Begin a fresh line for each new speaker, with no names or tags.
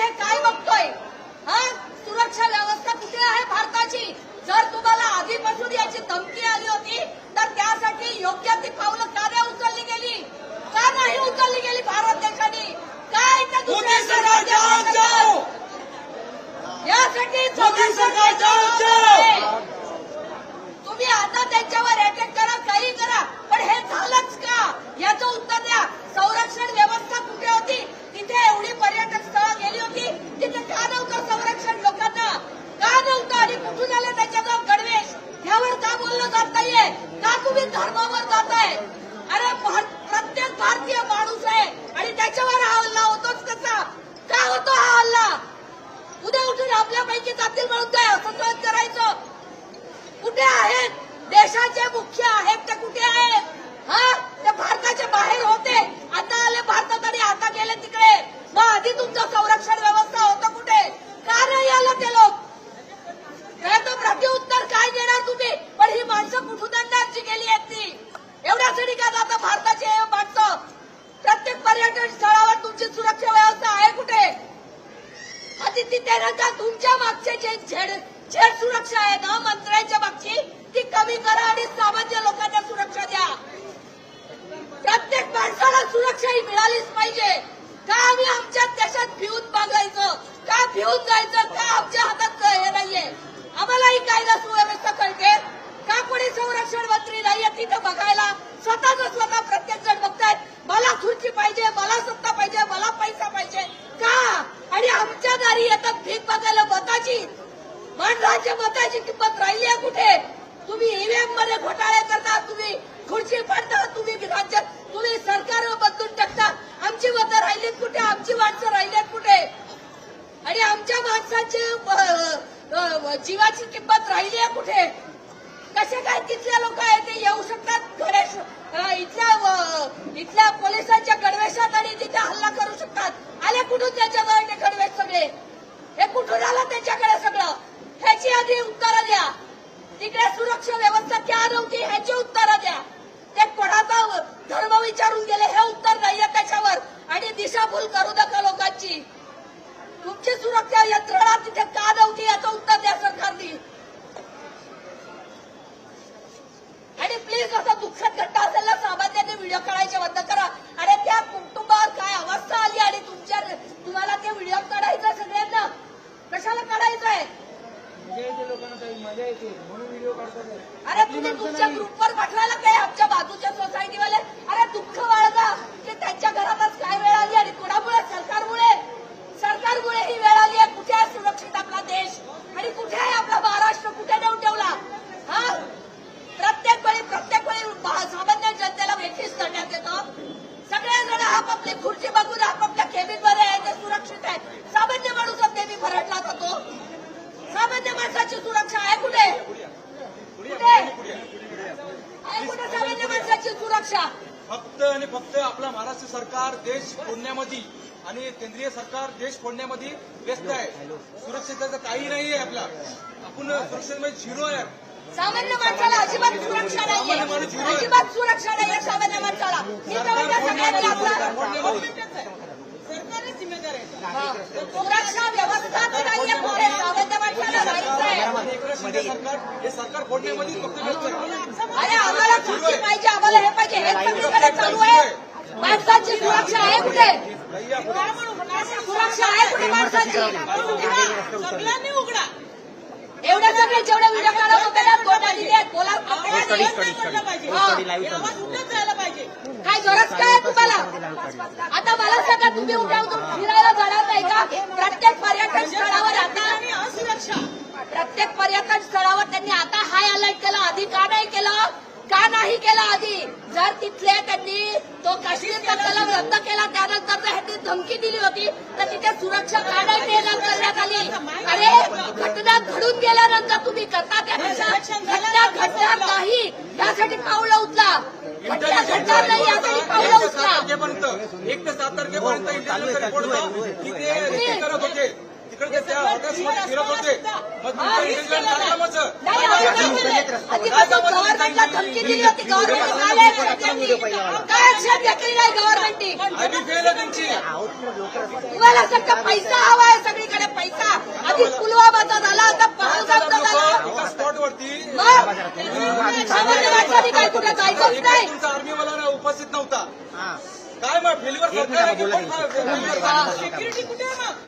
हे काय बघतोय? हा? सुरक्षा व्यवस्था कुठे आहे भारताची? जर तुम्हाला आधीपासून याची धमकी आली होती तर त्यासाठी योग्य ती पावलं का नाही उचलली गेली. का नाही उचलली गेली भारत देशाने? काय त्या दुसऱ्या यासाठी
मोदी सरकार जाओ जाओ
तुम्ही आता त्यांच्यावर अटॅक करा काही करा पण हे झालंच का याचं उत्तर द्या संरक्षण व्यवस्था कुठे होती तिथे एवढी पर्यटक स्थळं गेली होती तिथे का नव्हतं संरक्षण लोकांना का नव्हतं आणि कुठून आलं त्याच्याजवळ गणवेश ह्यावर का बोललं जात नाहीये का तुम्ही धर्मावर जाताय अरे भार- प्रत्येक भारतीय माणूस आहे आणि त्याच्यावर हा हल्ला होतोच कसा का होतो हा हल्ला उद्या उठून आपल्यापैकी जातील म्हणून काय असं सहन करायचं? कुठे आहेत? देशाचे मुख्य आहेत ते कुठे आहेत हा? ते भारताच्या बाहेर होते. आता आले भारतात आणि आता गेले तिकडे. मग आधी तुमचं संरक्षण व्यवस्था होतं कुठे? का नाही आलं ते लोक? काय तर प्रत्युत्तर काय देणार तुम्ही? पण ही माणसं कुठून आणणार जी गेली आहेत ती? एवढ्यासाठी का जातं भारत हे माणसं प्रत्येक पर्यटन स्थळावर तुमची सुरक्षा व्यवस्था आहे कुठे ती तिथे तुमच्या मागचे जे झेड झेड सुरक्षा आहे ना मंत्र्यांच्या मागची ती कमी करा आणि सामान्य लोकांना सुरक्षा द्या. प्रत्येक माणसाला सुरक्षा ही मिळालीच पाहिजे. का आम्ही आमच्या देशात भिवून बघायचं का भिवून जायचं? का आमच्या हातात हे नाहीये? आम्हालाही कायदा सुव्यवस्था कळते. का कोणी संरक्षण मंत्री नाहीये तिथं बघायला स्वतःच स्वतः प्रत्येक जण बघतायत मला खुर्ची पाहिजे मला सत्ता पाहिजे मला पैसा पाहिजे का आणि आमच्या दारी येतात भीक बघायला मताची पण मताची किंमत राहिली आहे कुठे? तुम्ही ईव्हीएममध्ये घोटाळे करता तुम्ही खुर्ची पाडता तुम्ही राज्यात तुम्ही सरकार बदलून टाकता. आमची मतं राहिलीत कुठे? आमची माणसं राहिलीत कुठे? आणि आमच्या माणसाची जीवाची किंमत राहिली आहे कुठे? कसे काय तिथल्या लोक आहेत ते येऊ शकतात गणेश अ, इथल्या अ, इथल्या पोलिसांच्या गणवेशात आणि तिथे हल्ला करू शकतात आले कुठून त्याच्याजवळ ते गणवेश सगळे हे कुठून आलं त्याच्याकडे सगळं ह्याची आधी उत्तरं द्या तिकडे सुरक्षा व्यवस्था क्या नव्हती ह्याची उत्तरं द्या. ते कोणाचा धर्म विचारून गेले हे उत्तर नाहीये त्याच्यावर. आणि दिशाभूल करू नका लोकांची. तुमची सुरक्षा यंत्रणा तिथे का नव्हती याचं उत्तर द्या सरकारने. आणि प्लीज असं दुःखद घटना असेल ना सामान्यांनी व्हिडिओ काढायचे बंद करा. अरे त्या कुटुंबावर काय अवस्था आली आणि तुमच्या तुम्हाला ते व्हिडिओ काढायचं सगळ्यांना कशाला काढायचं आहे
मजा येते लोकांना काही मजा येते. म्हणून व्हिडिओ काढतात.
अरे तुम्ही तुमच्या ग्रुपवर पाठवायला काय? आमच्या बाजूच्या सोसायटीवाले अरे दुःख बाळगा. की त्यांच्या घरातच काय वेळ आली आणि कोणामुळे सरकारमुळे सरकारमुळे ही वेळ आली आहे कुठे आहे सुरक्षित आपला देश आणि कुठे आहे आपला महाराष्ट्र कुठे नेऊन ठेवला हा प्रत्येक वेळी प्रत्येक वेळी बा- सामान्य जनतेला वेठीस करण्यात येतं सगळेजण आपापली खुर्ची बघून आपापल्या केबिनमध्ये आहे ते सुरक्षित आहे सामान्य माणूस नेहमी भरडला जातो सामान्य माणसाची सुरक्षा आहे कुठे? आहे कुठे सामान्य माणसाची सुरक्षा?
फक्त आणि फक्त आपला महाराष्ट्र सरकार देश फोडण्यामध्ये आणि केंद्रीय सरकार देश फोडण्यामध्ये व्यस्त आहे. सुरक्षिततेचं काही नाही आहे आपला. आपण सुरक्षेमध्ये झिरो आहे.
सामान्य माणसाला अजिबात सुरक्षा नाहीये. अजिबात सुरक्षा नाहीये सामान्य माणसाला. ही
सरकार
जबाबदार सगळ्यांनी
फोडण्यामध्ये
आपला
फोडण्यामध्ये.
हा. सुरक्षा व्यवस्थाच नाहीये कुठे सामान्य माणसाला राहायचं
सरकार हे सरकार फोडण्यामध्ये फक्त व्यस्त आहे.
अरे आम्हाला खुर्ची पाहिजे आम्हाला हे पाहिजे. हे सगळीकडे चालू आहे. माणसाची सुरक्षा आहे कुठे? सुरक्षा आहे कुठे माणसाची?
सगळ्यांनी उघडा.
एवढे सगळे जेवढे व्हिडिओ काढत होते ना कोणा दिले आहेत बोला
पाहिजे.
काय गरज काय तुम्हाला? आता मला सांगा तुम्ही उद्या उठून फिरायला जाणार नाही का? प्रत्येक पर्यटन
असुरक्षा
प्रत्येक पर्यटन स्थळावर त्यांनी आता हाय अलर्ट केलं आधी का नाही केलं? का नाही केलं आधी? जर तिथले त्यांनी तो काश्मीरचा कलम रद्द केला त्यानंतर जर ह्यांनी धमकी दिली होती तर तिथे सुरक्षा का नाही तैनात करण्यात आली. अरे घटना घडून गेल्यानंतर तुम्ही करता त्यापेक्षा घटना घडणार नाही. यासाठी पावलं उचला. घटना घडणार नाही यासाठी पावलं उचला.
एक ते सात तारखेपर्यंत इंटेलिजन्सचा रिपोर्ट होता. की ते रेकी करत होते. काँग्रेस विरोध होते. मग
धमकी पैसा हवा सगळीकडे पैसा
आधी
पुलवामाचा झाला आता पावसाचा झाला स्पॉटवरती काय कुठे जायचंच नाही.
आर्मीवाला उपस्थित नव्हता. काय मग फेल्युअर सरकार
सिक्युरिटी कुठे